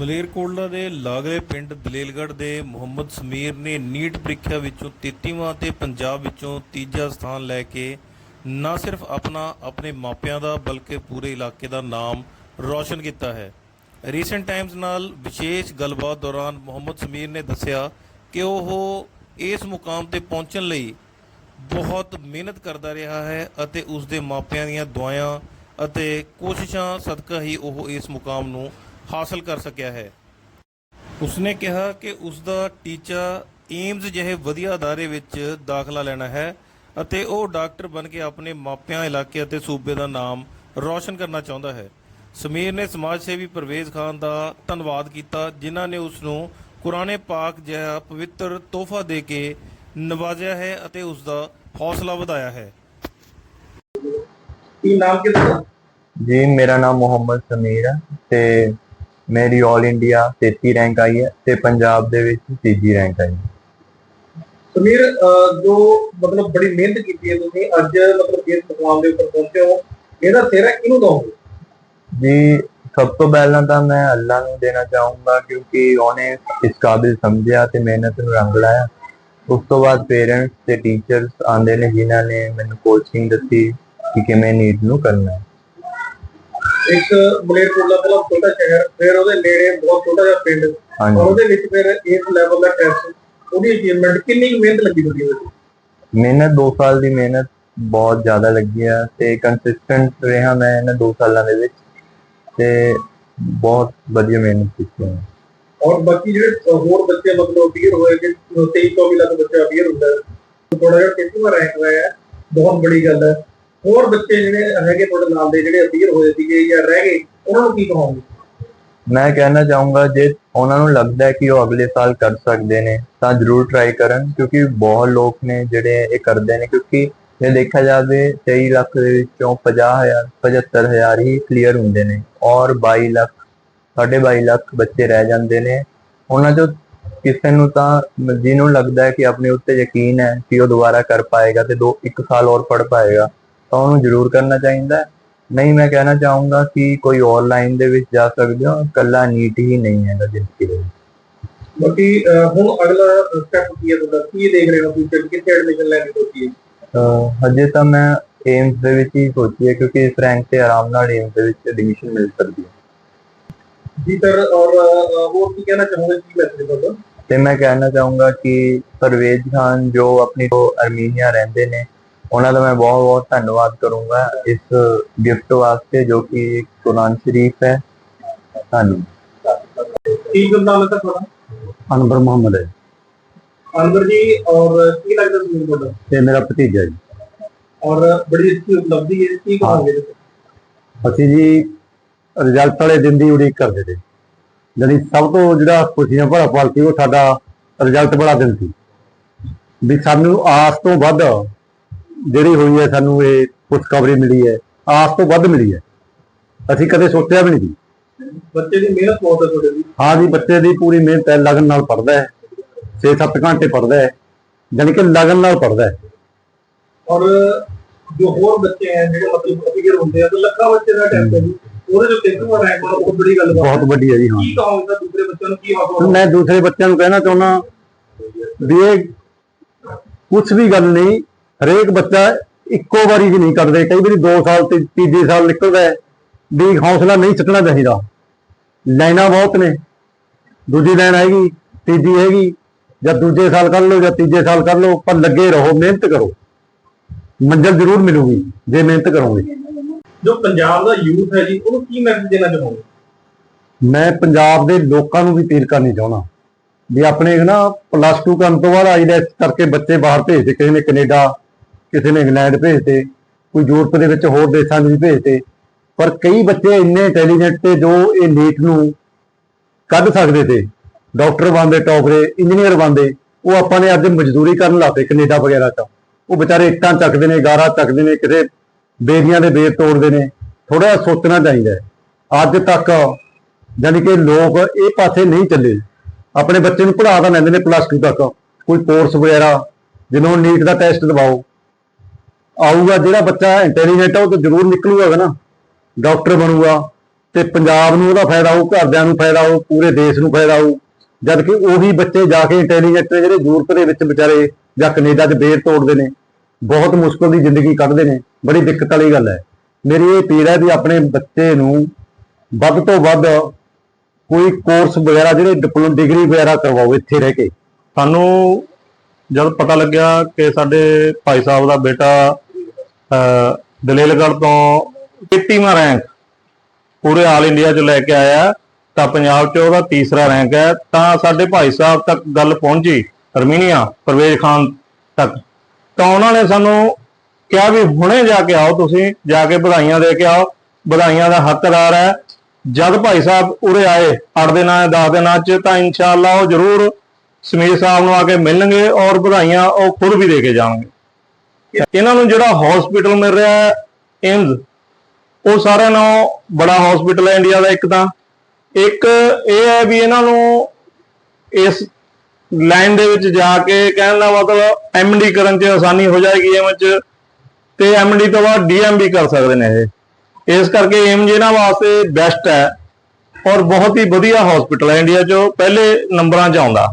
ਮਲੇਰਕੋਟਲਾ ਦੇ ਲਾਗਲੇ ਪਿੰਡ ਦਲੇਲਗੜ੍ਹ ਦੇ ਮੁਹੰਮਦ ਸਮੀਰ ਨੇ ਨੀਟ ਪ੍ਰੀਖਿਆ ਵਿੱਚੋਂ 33ਵਾਂ ਤੇ ਪੰਜਾਬ ਵਿੱਚੋਂ ਤੀਜਾ ਸਥਾਨ ਲੈ ਕੇ ਨਾ ਸਿਰਫ ਆਪਣਾ, ਆਪਣੇ ਮਾਪਿਆਂ ਦਾ ਬਲਕਿ ਪੂਰੇ ਇਲਾਕੇ ਦਾ ਨਾਮ ਰੌਸ਼ਨ ਕੀਤਾ ਹੈ। ਰੀਸੈਂਟ ਟਾਈਮਜ਼ ਨਾਲ ਵਿਸ਼ੇਸ਼ ਗੱਲਬਾਤ ਦੌਰਾਨ ਮੁਹੰਮਦ ਸਮੀਰ ਨੇ ਦੱਸਿਆ ਕਿ ਉਹ ਇਸ ਮੁਕਾਮ ਤੇ ਪਹੁੰਚਣ ਲਈ ਬਹੁਤ ਮਿਹਨਤ ਕਰਦਾ ਰਿਹਾ ਹੈ ਅਤੇ ਉਸ ਦੇ ਮਾਪਿਆਂ ਦੀਆਂ ਦੁਆਵਾਂ ਅਤੇ ਕੋਸ਼ਿਸ਼ਾਂ ਸਦਕਾ ਹੀ ਉਹ ਇਸ ਮੁਕਾਮ ਨੂੰ ਹਾਸਲ ਕਰ ਸਕਿਆ ਹੈ। ਉਸਨੇ ਕਿਹਾ ਕਿ ਉਸ ਦਾ ਟੀਚਾ ਏਮਜ਼ ਜਿਹੇ ਵਧੀਆ ਅਦਾਰੇ ਵਿੱਚ ਦਾਖਲਾ ਲੈਣਾ ਹੈ ਅਤੇ ਉਹ ਡਾਕਟਰ ਬਣ ਕੇ ਆਪਣੇ ਮਾਪਿਆਂ ਇਲਾਕੇ ਅਤੇ ਸੂਬੇ ਦਾ ਨਾਮ ਰੌਸ਼ਨ ਕਰਨਾ ਚਾਹੁੰਦਾ ਹੈ। ਸਮੀਰ ਨੇ ਸਮਾਜ ਸੇਵੀ ਪਰਵੇਜ਼ ਖਾਨ ਦਾ ਧੰਨਵਾਦ ਕੀਤਾ ਜਿਨ੍ਹਾਂ ਨੇ ਉਸ ਨੂੰ ਕੁਰਾਨੇ ਪਾਕ ਜਿਹਾ ਪਵਿੱਤਰ ਤੋਹਫਾ ਦੇ ਕੇ ਨਵਾਜ਼ਿਆ ਹੈ ਅਤੇ ਉਸ ਦਾ ਹੌਸਲਾ ਵਧਾਇਆ ਹੈ। ਕੀ ਨਾਮ ਕੀ ਤੁਹਾਡਾ ਜੀ ਮੇਰਾ ਨਾਮ ਮੁਹੰਮਦ ਸਮੀਰ ਹੈ ਤੇ ਮੇਰੀ 올 ਇੰਡੀਆ 33 ਰੈਂਕ ਆਈ ਹੈ ਤੇ ਪੰਜਾਬ ਦੇ ਵਿੱਚ ਤੀਜੀ ਰੈਂਕ ਆਈ ਹੈ। ਸਮੀਰ ਜੋ ਮਤਲਬ ਬੜੀ ਮਿਹਨਤ ਕੀਤੀ ਹੈ ਤੁਸੀਂ ਅੱਜ ਮਤਲਬ ਇਸ ਮੁਕਾਮ ਦੇ ਉੱਪਰ ਪਹੁੰਚੇ ਹੋ ਇਹਦਾ ਸਿਹਰਾ ਕਿਹਨੂੰ ਦਓਗੇ ਜੀ ਸਭ ਤੋਂ ਪਹਿਲਾਂ ਤਾਂ ਮੈਂ ਅੱਲਾ ਨੂੰ ਦੇਣਾ ਚਾਹੂੰਗਾ ਕਿਉਂਕਿ ਉਹਨੇ ਇਸ ਕਾਬਿਲ ਸਮਝਿਆ ਤੇ ਮਿਹਨਤ ਨੂੰ ਰੰਗ ਲਾਇਆ। ਉਸ ਤੋਂ ਬਾਅਦ ਪੇਰੈਂਟਸ ਤੇ ਟੀਚਰਸ ਆਂਦੇ ਨੇ ਜਿਨ੍ਹਾਂ ਨੇ ਮੈਨੂੰ ਕੋਚਿੰਗ ਦਿੱਤੀ ਕਿ ਕਿਵੇਂ ਨੀਟ ਨੂੰ ਕਰਨਾ ਹੈ। ਇੱਕ ਮਲੇਰਕੋਟਲਾ ਪਹਿਲਾਂ ਛੋਟਾ ਸ਼ਹਿਰ ਫਿਰ ਉਹਦੇ ਨੇੜੇ ਬਹੁਤ ਛੋਟਾ ਜਿਹਾ ਪਿੰਡ। ਔਰ ਹਾਂਜੀ ਉਹਦੇ ਵਿੱਚ ਫਿਰ ਇਸ ਲੈਵਲ ਦਾ ਟੈਸਟ ਉਹਦੀ ਅਚੀਵਮੈਂਟ ਕਿੰਨੀ ਮਿਹਨਤ ਲੱਗੀ ਤੁਹਾਡੀ ਉਹਦੇ? ਮਿਹਨਤ 2 ਸਾਲ ਦੀ ਮਿਹਨਤ ਬਹੁਤ ਜ਼ਿਆਦਾ ਲੱਗੀ ਆ ਤੇ ਕੰਸਿਸਟੈਂਟ ਰਿਹਾ ਮੈਂ ਇਹਨਾਂ 2 ਸਾਲਾਂ ਦੇ ਵਿੱਚ ਤੇ ਬਹੁਤ ਵਧੀਆ ਮਿਹਨਤ ਕੀਤੀ ਹੈ ਔਰ ਬਾਕੀ ਜਿਹੜੇ ਹੋਰ ਬੱਚੇ ਮਤਲਬ ਅਪੀਅਰ ਹੋਏ ਕਿ 23 24 ਲੱਖ ਬੱਚਾ ਅਪੀਅਰ ਹੁੰਦਾ ਥੋੜਾ ਜਿਹਾ ਕਿੰਨਾ ਰੈਂਕ ਹੋਇਆ ਹੈ ਬਹੁਤ ਬੜੀ ਗੱਲ ਹੈ। ਹੋਰ ਬੱਚੇ ਜਿਹੜੇ ਹੈਗੇ ਤੁਹਾਡੇ ਨਾਲ ਦੇ ਜਿਹੜੇ ਅਪੀਅਰ ਹੋਏ ਸੀਗੇ ਜਾਂ ਰਹਿ ਗਏ, ਉਹਨਾਂ ਨੂੰ ਕੀ ਕਹੋਗੇ? ਮੈਂ ਕਹਿਣਾ ਚਾਹੂੰਗਾ, ਜੇ ਉਹਨਾਂ ਨੂੰ ਲੱਗਦਾ ਹੈ ਕਿ ਉਹ ਅਗਲੇ ਸਾਲ ਕਰ ਸਕਦੇ ਨੇ, ਤਾਂ ਜ਼ਰੂਰ ਟਰਾਈ ਕਰਨ, ਕਿਉਂਕਿ ਬਹੁਤ ਲੋਕ ਨੇ ਜਿਹੜੇ ਇਹ ਕਰਦੇ ਨੇ, ਕਿਉਂਕਿ ਜੇ ਦੇਖਿਆ ਜਾਵੇ 23 ਲੱਖ ਦੇ ਵਿੱਚੋਂ 50000 75000 ਹੀ ਕਲੀਅਰ ਹੁੰਦੇ ਨੇ, ਔਰ 22 ਲੱਖ 22 ਲੱਖ ਬੱਚੇ ਰਹਿ ਜਾਂਦੇ ਨੇ। ਉਹਨਾਂ ਚੋਂ ਕਿਸੇ ਨੂੰ ਤਾਂ, ਜਿਹਨੂੰ ਲੱਗਦਾ ਹੈ ਕਿ ਆਪਣੇ ਉੱਤੇ ਯਕੀਨ ਹੈ ਕਿ ਉਹ ਦੁਬਾਰਾ ਕਰ ਪਾਏਗਾ ਤੇ ਦੋ, ਇੱਕ ਸਾਲ ਹੋਰ ਪੜ ਪਾਏਗਾ। ਤਾਂ ਉਹਨੂੰ ਜ਼ਰੂਰ ਕਰਨਾ ਚਾਹੀਦਾ ਨਹੀਂ ਮੈਂ ਕਹਿਣਾ ਚਾਹੂੰਗਾ ਕਿ ਕੋਈ ਆਨਲਾਈਨ ਦੇ ਵਿੱਚ ਜਾ ਸਕਦੇ ਹੋ ਕੱਲਾ ਨੀਟ ਹੀ ਨਹੀਂ ਹੈਗਾ ਜ਼ਿੰਦਗੀ ਦੇ ਵਿੱਚ। ਬਾਕੀ ਹੁਣ ਅਗਲਾ ਸਟੈਪ ਕੀ ਹੈ ਤੁਹਾਡਾ? ਕੀ ਦੇਖ ਰਹੇ ਹੋ ਫਿਊਚਰ ਕਿੱਥੇ ਐਡਮਿਸ਼ਨ ਲੈਣ ਸੋਚੀ ਹੈ? ਹਜੇ ਤਾਂ ਮੈਂ ਏਮਸ ਦੇ ਵਿੱਚ ਹੀ ਸੋਚੀ ਹੈ ਕਿਉਂਕਿ ਇਸ ਰੈਂਕ ਤੇ ਆਰਾਮ ਨਾਲ ਏਮਸ ਦੇ ਵਿੱਚ ਐਡਮਿਸ਼ਨ ਮਿਲ ਸਕਦੀ ਹੈ। ਜੀ ਸਰ ਔਰ ਹੋਰ ਕੀ ਕਹਿਣਾ ਚਾਹੋਗੇ? ਕੀ ਮੈਸੇਜ ਤੁਹਾਡਾ? ਤੇ ਮੈਂ ਕਹਿਣਾ ਚਾਹੂੰਗਾ ਕਿ ਪਰਵੇਜ਼ ਖਾਨ ਜੋ ਆਪਣੀ ਅਰਮੀਨੀਆ ਰਹਿੰਦੇ ਨੇ ਉਹਨਾਂ ਦਾ ਮੈਂ ਬਹੁਤ ਬਹੁਤ ਧੰਨਵਾਦ ਕਰੂੰਗਾ ਇਸ ਗਿਫਟ ਵਾਸਤੇ ਜੋ ਕਿ ਕੁਰਾਨ ਸ਼ਰੀਫ ਹੈ। ਧੰਨਵਾਦ। ਕੀ ਨਾਮ ਹੈ ਤੁਹਾਡਾ? ਅਨਵਰ ਮੁਹੰਮਦ ਹੈ। ਅਨਵਰ ਜੀ ਔਰ ਕੀ ਲੱਗਦਾ ਤੁਹਾਨੂੰ ਤੁਹਾਡਾ? ਤੇ ਮੇਰਾ ਭਤੀਜਾ ਜੀ। ਔਰ ਬੜੀ ਅੱਛੀ ਉਪਲਬਧੀ ਹੈ ਕੀ ਕਹੋਗੇ? ਅਸੀਂ ਜੀ ਰਿਜ਼ਲਟ ਵਾਲੇ ਦਿਨ ਦੀ ਉਡੀਕ ਕਰਦੇ ਤੇ ਜਾਣੀ ਸਭ ਤੋਂ ਜਿਹੜਾ ਖੁਸ਼ੀਆਂ ਭਰਾ ਪਲ ਸੀ ਉਹ ਸਾਡਾ ਰਿਜ਼ਲਟ ਵਾਲਾ ਦਿਨ ਸੀ। ਵੀ ਸਾਨੂੰ ਆਸ ਤੋਂ ਵੱਧ ਜਿਹੜੀ ਹੋਈ ਹੈ ਸਾਨੂੰ ਇਹ ਖੁਸ਼ਖਬਰੀ ਮਿਲੀ ਹੈ ਆਸ ਤੋਂ ਵੱਧ ਮਿਲੀ ਹੈ। ਅਸੀਂ ਕਦੇ ਸੋਚਿਆ ਵੀ ਨਹੀਂ ਸੀ। ਬੱਚੇ ਦੀ ਮਿਹਨਤ ਬਹੁਤ ਹੈ ਤੁਹਾਡੇ ਦੀ ਹਾਂ ਜੀ ਬੱਚੇ ਦੀ ਪੂਰੀ ਮਿਹਨਤ ਹੈ ਲਗਨ ਨਾਲ ਪੜਦਾ ਹੈ 6-7 ਘੰਟੇ ਪੜਦਾ ਹੈ ਜਾਣੀ ਕਿ ਲਗਨ ਨਾਲ ਪੜਦਾ ਹੈ। ਔਰ ਜੋ ਹੋਰ ਬੱਚੇ ਹੈ ਜਿਹੜੇ ਮਤਲਬ ਅਪੀਅਰ ਹੁੰਦੇ ਆ ਤਾਂ ਲੱਖਾਂ ਬੱਚੇ ਦਾ ਟੈਸਟ ਹੈ ਜੀ। ਉਹਦੇ ਜੋ ਤੇਜ਼ਵਾ ਰੈਂਕ ਵਾਲਾ ਬਹੁਤ ਬੜੀ ਗੱਲ ਬਹੁਤ ਵੱਡੀ ਹੈ ਜੀ ਹਾਂ। ਕੀ ਕਹੋਗੇ ਦੂਸਰੇ ਬੱਚਿਆਂ ਨੂੰ ਕੀ ਹੌਸਲਾ ਮੈਂ ਦੂਸਰੇ ਬੱਚਿਆਂ ਨੂੰ ਕਹਿਣਾ ਚਾਹੁੰਦਾ ਵੀ ਇਹ ਕੁਝ ਵੀ ਗੱਲ ਨਹੀਂ ਹਰੇਕ ਬੱਚਾ ਇੱਕੋ ਵਾਰੀ 'ਚ ਨਹੀਂ ਕੱਢਦੇ। ਕਈ ਵਾਰੀ 2 ਸਾਲ ਤੇ ਤੀਜੇ ਸਾਲ ਨਿਕਲਦਾ ਹੈ ਵੀ ਹੌਸਲਾ ਨਹੀਂ ਛੱਡਣਾ ਚਾਹੀਦਾ। ਲਾਈਨਾਂ ਬਹੁਤ ਨੇ। ਦੂਜੀ ਲਾਈਨ ਹੈਗੀ ਤੀਜੀ ਹੈਗੀ ਜਾਂ ਦੂਜੇ ਸਾਲ ਕਰ ਲਓ ਜਾਂ ਤੀਜੇ ਸਾਲ ਕਰ ਲਓ ਪਰ ਲੱਗੇ ਰਹੋ ਮਿਹਨਤ ਕਰੋ। ਮੰਜ਼ਿਲ ਜ਼ਰੂਰ ਮਿਲੂਗੀ ਜੇ ਮਿਹਨਤ ਕਰੋਗੇ। ਜੋ ਪੰਜਾਬ ਦਾ ਯੂਥ ਹੈ ਜੀ ਉਹਨੂੰ ਕੀ ਮੈਸੇਜ ਦੇਣਾ ਚਾਹੋਗੇ? ਮੈਂ ਪੰਜਾਬ ਦੇ ਲੋਕਾਂ ਨੂੰ ਵੀ ਅਪੀਲ ਕਰਨੀ ਚਾਹੁੰਦਾ। ਵੀ ਆਪਣੇ ਨਾ ਪਲੱਸ 2 ਕਰਨ ਤੋਂ ਬਾਅਦ ਆਈਲੈਟਸ ਕਰਕੇ ਬੱਚੇ ਬਾਹਰ ਭੇਜਦੇ ਕਿਸੇ ਨੇ ਕੈਨੇਡਾ ਕਿਸੇ ਨੇ ਇੰਗਲੈਂਡ ਭੇਜਤੇ, ਕੋਈ ਯੂਰਪ ਦੇ ਵਿੱਚ ਹੋਰ ਦੇਸ਼ਾਂ ਨੂੰ ਵੀ ਭੇਜਤੇ, ਪਰ ਕਈ ਬੱਚੇ ਇੰਨੇ ਇੰਟੈਲੀਜੈਂਟ ਤੇ ਜੋ ਇਹ ਨੀਟ ਨੂੰ ਕੱਢ ਸਕਦੇ ਤੇ, ਡਾਕਟਰ ਬਣਦੇ ਟੌਪ ਇੰਜੀਨੀਅਰ ਬਣਦੇ, ਉਹ ਆਪਾਂ ਨੇ ਅੱਜ ਮਜ਼ਦੂਰੀ ਕਰਨ ਲਾਤੇ ਕੈਨੇਡਾ ਵਗੈਰਾ 'ਚ। ਉਹ ਵਿਚਾਰੇ ਇੱਟਾਂ ਚੱਕਦੇ ਨੇ, ਗਾਰਾ ਚੱਕਦੇ ਨੇ ਕਿਸੇ ਬੇਰੀਆਂ ਦੇ ਬੇਰ ਤੋੜਦੇ ਨੇ ਥੋੜਾ ਸੋਚਣਾ ਚਾਹੀਦਾ ਅੱਜ ਤੱਕ ਯਾਨੀ ਕਿ ਲੋਕ ਇਹ ਪਾਸੇ ਨਹੀਂ ਚੱਲੇ। ਆਪਣੇ ਬੱਚੇ ਨੂੰ ਪੜ੍ਹਾ ਤਾਂ ਲੈਂਦੇ ਨੇ ਪਲੱਸ 2 ਤੱਕ। ਕੋਈ ਕੋਰਸ ਵਗੈਰਾ, ਜਿਹਨੂੰ ਨੀਟ ਦਾ ਟੈਸਟ ਦਵਾਓ। ਆਊਗਾ, ਜਿਹੜਾ ਬੱਚਾ ਇੰਟੈਲੀਜੈਂਟ ਆ, ਉਹ ਤਾਂ ਜ਼ਰੂਰ ਨਿਕਲੂਗਾ ਨਾ। ਡਾਕਟਰ ਬਣੂਗਾ ਤੇ ਪੰਜਾਬ ਨੂੰ ਉਹਦਾ ਫਾਇਦਾ ਹੋਊ, ਘਰਦਿਆਂ ਨੂੰ ਫਾਇਦਾ ਹੋਊ, ਪੂਰੇ ਦੇਸ਼ ਨੂੰ ਫਾਇਦਾ ਹੋਊ। ਜਦ ਕਿ ਉਹੀ ਬੱਚੇ ਜਾ ਕੇ ਇੰਟੈਲੀਜੈਂਟ ਨੇ ਜਿਹੜੇ ਯੂਰਪ ਦੇ ਵਿੱਚ ਵਿਚਾਰੇ ਜਾਂ ਕੈਨੇਡਾ 'ਚ ਬੇਰ ਤੋੜਦੇ ਨੇ, ਬਹੁਤ ਮੁਸ਼ਕਲ ਦੀ ਜ਼ਿੰਦਗੀ ਕੱਢਦੇ ਨੇ, ਬੜੀ ਦਿੱਕਤ ਵਾਲੀ ਗੱਲ ਹੈ। ਮੇਰੀ ਇਹ ਅਪੀਲ ਹੈ ਵੀ ਆਪਣੇ ਬੱਚੇ ਨੂੰ ਵੱਧ ਤੋਂ ਵੱਧ ਕੋਈ ਕੋਰਸ ਵਗੈਰਾ, ਜਿਹੜੇ ਡਿਪਲੋਮਾ ਡਿਗਰੀ ਵਗੈਰਾ ਕਰਵਾਓ ਇੱਥੇ ਰਹਿ ਕੇ। ਸਾਨੂੰ ਜਦ ਪਤਾ ਲੱਗਿਆ ਕਿ ਸਾਡੇ ਭਾਈ ਸਾਹਿਬ ਦਾ ਬੇਟਾ ਦਲੇਲਗੜ੍ਹ ਤੋਂ 33ਵਾਂ ਰੈਂਕ ਪੂਰੇ ਆਲ ਇੰਡੀਆ 'ਚ ਲੈ ਕੇ ਆਇਆ ਤਾਂ ਪੰਜਾਬ 'ਚ ਉਹਦਾ ਤੀਸਰਾ ਰੈਂਕ ਹੈ। ਤਾਂ ਸਾਡੇ ਭਾਈ ਸਾਹਿਬ ਤੱਕ ਗੱਲ ਪਹੁੰਚੀ ਅਰਮੀਨੀਆ ਪਰਵੇਜ਼ ਖਾਨ ਤੱਕ। ਤਾਂ ਉਹਨਾਂ ਨੇ ਸਾਨੂੰ ਕਿਹਾ ਵੀ ਹੁਣੇ ਜਾ ਕੇ ਆਓ ਤੁਸੀਂ, ਜਾ ਕੇ ਵਧਾਈਆਂ ਦੇ ਕੇ ਆਓ। ਵਧਾਈਆਂ ਦਾ ਹੱਕਦਾਰ ਹੈ। ਜਦ ਭਾਈ ਸਾਹਿਬ ਉਰੇ ਆਏ 8 ਦਿਨਾਂ 10 ਦਿਨਾਂ 'ਚ, ਤਾਂ ਇਨਸ਼ਾਅੱਲਾ ਉਹ ਜ਼ਰੂਰ ਸਮੀਰ ਸਾਹਿਬ ਨੂੰ ਆ ਕੇ ਮਿਲਣਗੇ ਔਰ ਵਧਾਈਆਂ ਉਹ ਖੁਦ ਵੀ ਦੇ ਕੇ ਜਾਣਗੇ। ਇਹਨਾਂ ਨੂੰ ਜਿਹੜਾ ਹਸਪੀਟਲ ਮਿਲ ਰਿਹਾ ਹੈ ਏਮਜ਼ ਉਹ ਸਾਰਿਆਂ ਨਾਲੋਂ ਬੜਾ ਹਸਪੀਟਲ ਹੈ ਇੰਡੀਆ ਦਾ ਇੱਕ ਤਾਂ। ਇੱਕ ਇਹ ਹੈ ਵੀ ਇਹਨਾਂ ਨੂੰ ਇਸ ਲਾਈਨ ਦੇ ਵਿੱਚ ਜਾ ਕੇ ਕਹਿਣ ਦਾ ਮਤਲਬ ਐਮਡੀ ਕਰਨ 'ਚ ਆਸਾਨੀ ਹੋ ਜਾਏਗੀ ਐਮ 'ਚ ਤੇ ਐਮਡੀ ਤੋਂ ਬਾਅਦ ਡੀਐਮ ਵੀ ਕਰ ਸਕਦੇ ਨੇ ਇਹ। ਇਸ ਕਰਕੇ ਏਮ ਇਹਨਾਂ ਵਾਸਤੇ ਬੈਸਟ ਹੈ ਔਰ ਬਹੁਤ ਹੀ ਵਧੀਆ ਹਸਪੀਟਲ ਹੈ ਇੰਡੀਆ 'ਚ, ਪਹਿਲੇ ਨੰਬਰਾਂ 'ਚ ਆਉਂਦਾ।